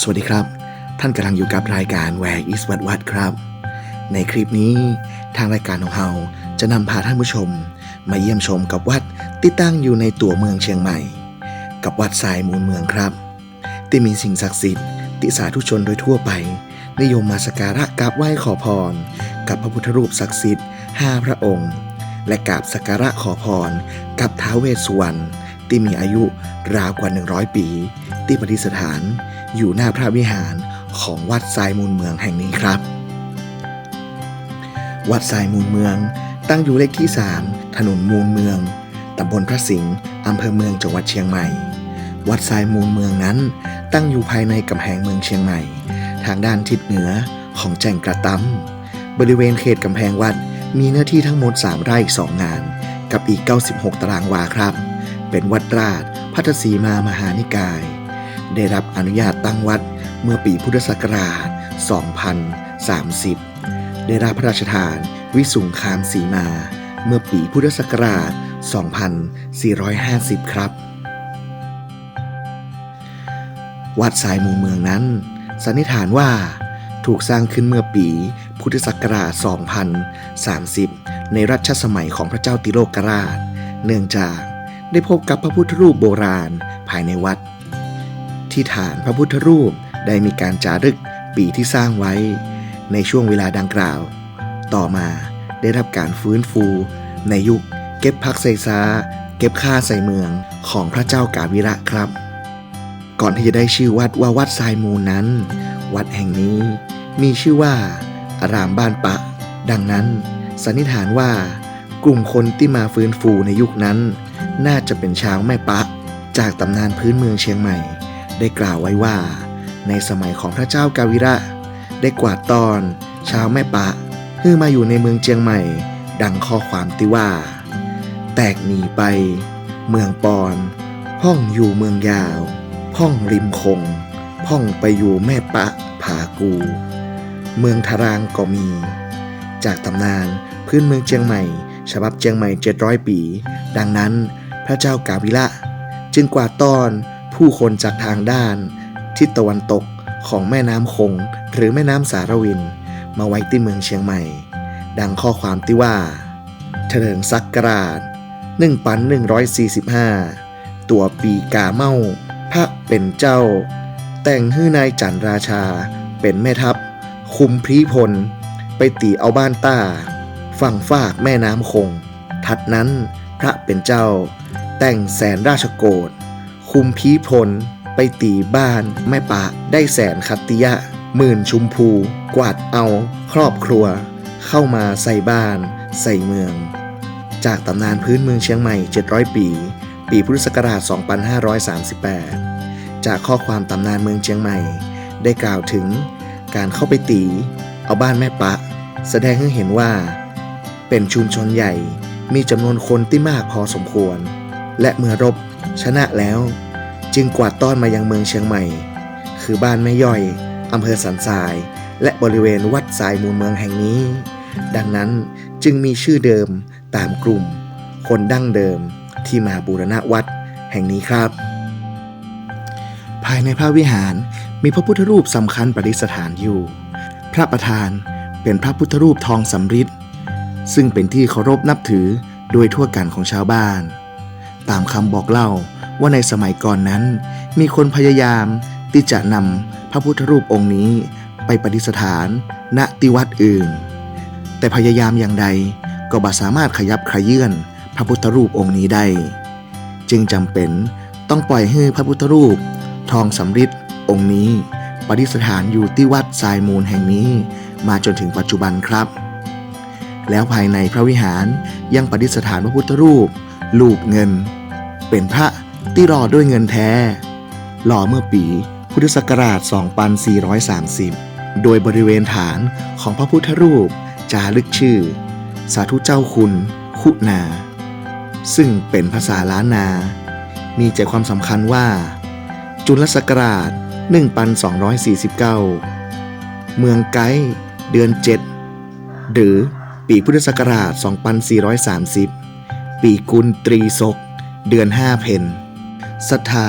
สวัสดีครับ ท่านกำลังอยู่กับรายการ Where is What What ครับ ในคลิปนี้ทางรายการของเราจะนำพาท่านผู้ชม มาเยี่ยมชมกับวัดที่ตั้งอยู่ในตัวเมืองเชียงใหม่ กับวัดทรายมูลเมืองครับ ที่มีสิ่งศักดิ์สิทธิ์ที่สาธุชนโดยทั่วไป นิยมมาสักการะกราบไหว้ขอพร กับพระพุทธรูปศักดิ์สิทธิ์ห้าพระองค์ และกราบสักการะขอพร กับท้าวเวสสุวรรณ ที่มีอายุราวกว่า 100 ปี ที่ประดิษฐานอยู่หน้าพระวิหารของวัดทรายมูลเมืองแห่งนี้ครับ วัดทรายมูลเมือง ตั้งอยู่เลขที่ 3 ถนนมูลเมืองตำบลพระสิงห์อำเภอเมืองจังหวัดเชียงใหม่ วัดทรายมูลเมืองนั้น ตั้งอยู่ภายในกำแพงเมืองเชียงใหม่ ทางด้านทิศเหนือของแจ่งกระตั้มบริเวณเขตกำแพงวัดมีเนื้อที่ทั้งหมด 3 ไร่ 2 งาน กับอีก 96 ตารางวาครับ เป็นวัดราชพัทสีมามหานิกาย ได้รับอนุญาตตั้งวัดเมื่อปีพุทธศักราช 2030 ได้รับพระราชทานวิสุงคามสีมา เมื่อปีพุทธศักราช 2450 ครับ วัดสายมูเมืองนั้น สันนิษฐานว่าถูกสร้างขึ้นเมื่อปีพุทธศักราช 2030 ในรัชสมัยของพระเจ้าติโลกราช เนื่องจาก ได้พบกับพระพุทธรูปโบราณภายในวัด ที่ฐานพระพุทธรูปได้มีการจารึกปีที่สร้างไว้ ในช่วงเวลาดังกล่าว ต่อมาได้รับการฟื้นฟู ในยุคเก็บพักใส่ซาเก็บค่าใส่เมืองของพระเจ้ากาวิระครับ ก่อนที่จะได้ชื่อวัดว่าวัดทรายมูลนั้น วัดแห่งนี้มีชื่อว่าอารามบ้านปะ ดังนั้นสันนิษฐานว่ากลุ่มคนที่มาฟื้นฟูในยุคนั้น น่าจะเป็นชาวแม่ปะ จากตำนานพื้นเมืองเชียงใหม่ ได้กล่าวไว้ว่า ในสมัยของพระเจ้ากาวิระ ได้กวาดตอนชาวแม่ปะฮือมาอยู่ในเมืองเชียงใหม่ ดังข้อความที่ว่า แตกหนีไป เมืองปอนพ่องอยู่เมืองยาว พ่องริมคง พ่องไปอยู่แม่ปะผากู เมืองทารางก็มี จากตำนานพื้นเมืองเชียงใหม่ ฉบับเชียงใหม่ 700 ปี ดังนั้น พระเจ้ากาวิระจึงกวาดต้อนผู้คนจากทางด้าน ทิศตะวันตกของแม่น้ำคง หรือแม่น้ำสารวิน มาไว้ที่เมืองเชียงใหม่ ดังข้อความที่ว่าเถลิงศักราช1ปัน145 ตัวปีกาเมาพระเป็นเจ้า แต่งฮื้อนายจันราชา เป็นแม่ทัพ คุมพรีพล ไปตีเอาบ้านต้า ฝั่งฝากแม่น้ำคง ทัดนั้นพระเป็นเจ้า แต่งแสนราชโกศคุมพีพล ไปตีบ้านแม่ปะ ได้แสนคัตติยะ หมื่นชุมพู กวาดเอาครอบครัว เข้ามาใส่บ้าน ใส่เมือง จากตำนานพื้นเมืองเชียงใหม่ 700 ปี ปีพุทธศักราช 2538 จากข้อความตำนานเมืองเชียงใหม่ ได้กล่าวถึงการเข้าไปตี เอาบ้านแม่ปะ แสดงให้เห็นว่า เป็นชุมชนใหญ่มีจำนวนคนที่มากพอสมควร และเมื่อรบชนะแล้ว จึงกวาดต้อนมายังเมืองเชียงใหม่ คือบ้านแม่ย่อยอำเภอสันทราย และบริเวณวัดสายมูลเมืองแห่งนี้ ดังนั้นจึงมีชื่อเดิมตามกลุ่ม คนดั้งเดิมที่มาบูรณะวัดแห่งนี้ครับ ภายในพระวิหารมีพระพุทธรูปสำคัญประดิษฐานอยู่ พระประธานเป็นพระพุทธรูปทองสำริดซึ่งเป็นที่เคารพนับถือโดยทั่วกันของชาวบ้าน ตามคำบอกเล่าว่าในสมัยก่อนนั้น มีคนพยายามที่จะนำพระพุทธรูปองค์นี้ไปประดิษฐานณที่วัดอื่น แต่พยายามอย่างใดก็บ่สามารถขยับขยื่นพระพุทธรูปองค์นี้ได้ จึงจำเป็นต้องปล่อยให้พระพุทธรูป ทองสำริดองค์นี้ประดิษฐานอยู่ที่วัดทรายมูลแห่งนี้มาจนถึงปัจจุบันครับ แล้วภายในพระวิหารยังประดิษฐานพระพุทธรูป ลูกเงิน เป็นพระที่หล่อด้วยเงินแท้หล่อเมื่อปีพุทธศักราช 2430 โดยบริเวณฐานของพระพุทธรูปจารึกชื่อ สาธุเจ้าคุณ คุณา ซึ่งเป็นภาษาล้านนา มีใจความสำคัญว่า จุลศักราช 1249 เมืองไกด์เดือน 7 หรือปีพุทธศักราช 2430 ปีกุลตรีศก เดือน5เพนศรัทธา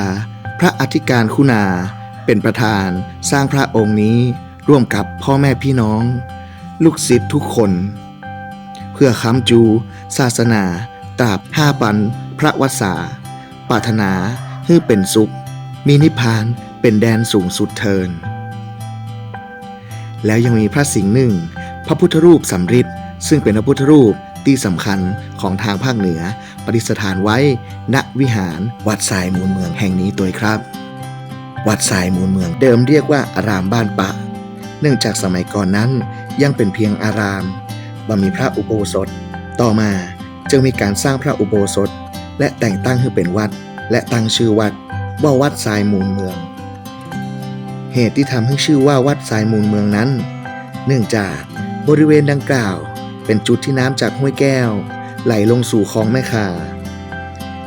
พระอธิการคุณา เป็นประธานสร้างพระองค์นี้ร่วมกับพ่อแม่พี่น้อง ลูกศิษย์ทุกคน เพื่อค้ำจู ศาสนา ตราบห้าปัน พระวัสสาปรารถนาให้เป็นสุข มีนิพพานเป็นแดนสูงสุดเทิน แล้วยังมีพระสิงห์หนึ่ง พระพุทธรูปสำริดซึ่งเป็นพระพุทธรูป ที่สำคัญของทางภาคเหนือประดิษฐานไว้ ณวิหารวัดสายมูลเมืองแห่งนี้ตัวครับ วัดสายมูลเมืองเดิมเรียกว่าอารามบ้านปะ เนื่องจากสมัยก่อนนั้นยังเป็นเพียงอารามบ่มีพระอุโบสถ ต่อมาจึงมีการสร้างพระอุโบสถ และแต่งตั้งให้เป็นวัด และตั้งชื่อวัดว่าวัดทรายมูลเมือง เหตุที่ทำให้ชื่อว่าวัดทรายมูลเมืองนั้น เนื่องจากบริเวณดังกล่าว เป็นจุดที่น้ำจากห้วยแก้ว ไหลลงสู่คลองแม่คา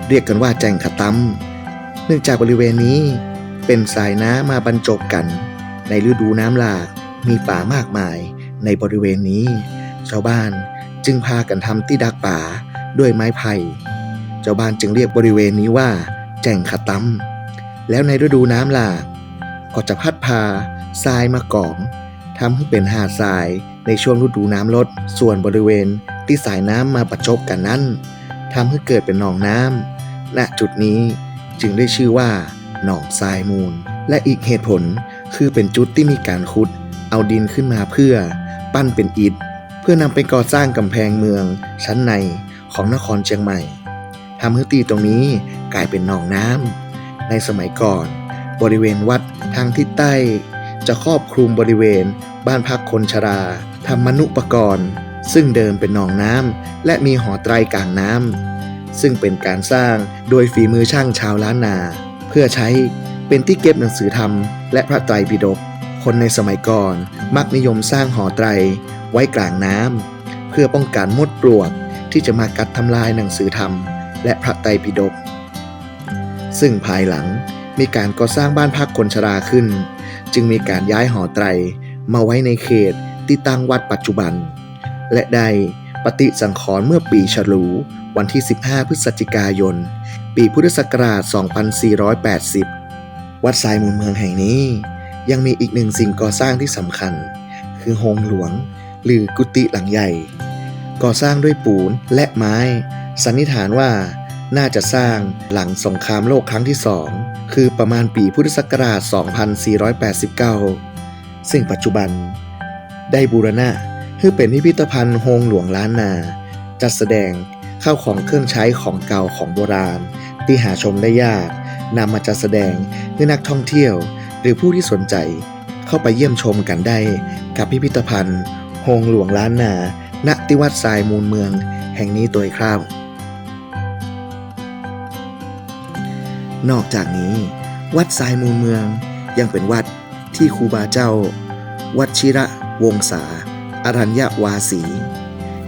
เรียกกันว่าแจงขะตั้มเนื่องจากบริเวณนี้เป็นสายน้ำมาบรรจบกัน ในฤดูน้ำหลากมีป่ามากมายในบริเวณนี้ ชาวบ้านจึงพากันทำที่ดักป่าด้วยไม้ไผ่ชาวบ้านจึงเรียกบริเวณนี้ว่า แจงขะตั้มแล้วในฤดูน้ำหลากก็จะพัดพาทรายมากองทำให้เป็นหาดทราย ในช่วงฤดูน้ำลด ส่วนบริเวณที่สายน้ำมาประจบกันนั้นทำให้เกิดเป็นหนองน้ำณจุดนี้จึงได้ชื่อว่าหนองทรายมูล และอีกเหตุผลคือเป็นจุดที่มีการขุด เอาดินขึ้นมาเพื่อ ปั้นเป็นอิฐ เพื่อนำไปก่อสร้างกำแพงเมือง ชั้นในของนครเชียงใหม่ทำให้ตีตรงนี้กลายเป็นหนองน้ำในสมัยก่อน บริเวณวัดทางทิศใต้ จะครอบคลุมบริเวณบ้านพักคนชรา ธรรมนุปกรณ์ ซึ่งเดิมเป็นหนองน้ำและมีหอไตรกลางน้ำซึ่งเป็นการสร้างโดยฝีมือช่างชาวล้านนา เพื่อใช้เป็นที่เก็บหนังสือธรรมและพระไตรปิฎกคนในสมัยก่อนมักนิยมสร้างหอไตรไว้กลางน้ำเพื่อป้องกันมดปลวกที่จะมากัดทำลายหนังสือธรรม และพระไตรปิฎกซึ่งภายหลังมีการก่อสร้างบ้านพักคนชราขึ้น จึงมีการย้ายหอไตรมาไว้ในเขต ที่ตั้งวัดปัจจุบัน และได้ปฏิสังขรณ์เมื่อปีฉลูวันที่ 15 พฤศจิกายน ปีพุทธศักราช 2480 วัดทรายมูลเมืองแห่งนี้ ยังมีอีกหนึ่งสิ่งก่อสร้างที่สำคัญ คือโฮงหลวง หรือกุฏิหลังใหญ่ ก่อสร้างด้วยปูนและไม้ สันนิษฐานว่าน่าจะสร้างหลังสงครามโลกครั้งที่สองคือประมาณปีพุทธศักราช 2489 ซึ่งปัจจุบัน ได้บูรณะให้เป็นพิพิธภัณฑ์โฮงหลวงล้านนา จัดแสดงข้าวของเครื่องใช้ของเก่าของโบราณ ที่หาชมได้ยากนำมาจัดแสดงให้นักท่องเที่ยว หรือผู้ที่สนใจ เข้าไปเยี่ยมชมกันได้ กับพิพิธภัณฑ์โฮงหลวงล้านนาณที่วัดทรายมูลเมือง แห่งนี้โดยคร่าวนอกจากนี้ วัดทรายมูลเมืองยังเป็นวัดที่ครูบาเจ้า วัดชิระ วงศาอรัญญาวาสี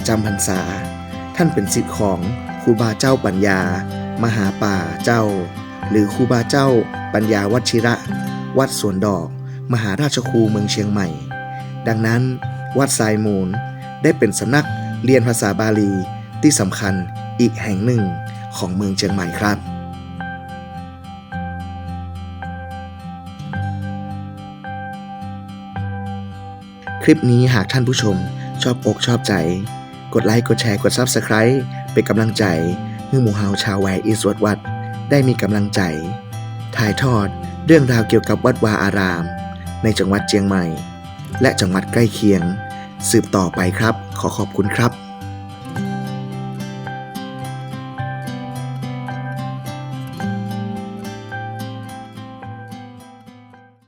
จำพรรษา ท่านเป็นศิษย์ของครูบาเจ้าปัญญา มหาป่าเจ้า หรือครูบาเจ้าปัญญาวัชิระ วัดสวนดอก มหาราชครูเมืองเชียงใหม่ ดังนั้นวัดทรายมูลได้เป็นสำนักเรียนภาษาบาลีที่สำคัญอีกแห่งหนึ่งของเมืองเชียงใหม่ครับ ลิปนี้หากท่านผู้ชมชอบอกชอบใจ กดไลค์กดแชร์กด Subscribe เป็นกำลังใจให้หมู่เฮาชาวแวร์อิสวดวัด ได้มีกำลังใจ ถ่ายทอดเรื่องราวเกี่ยวกับวัดวาอาราม ในจังหวัดเชียงใหม่ และจังหวัดใกล้เคียง สืบต่อไปครับ ขอขอบคุณครับ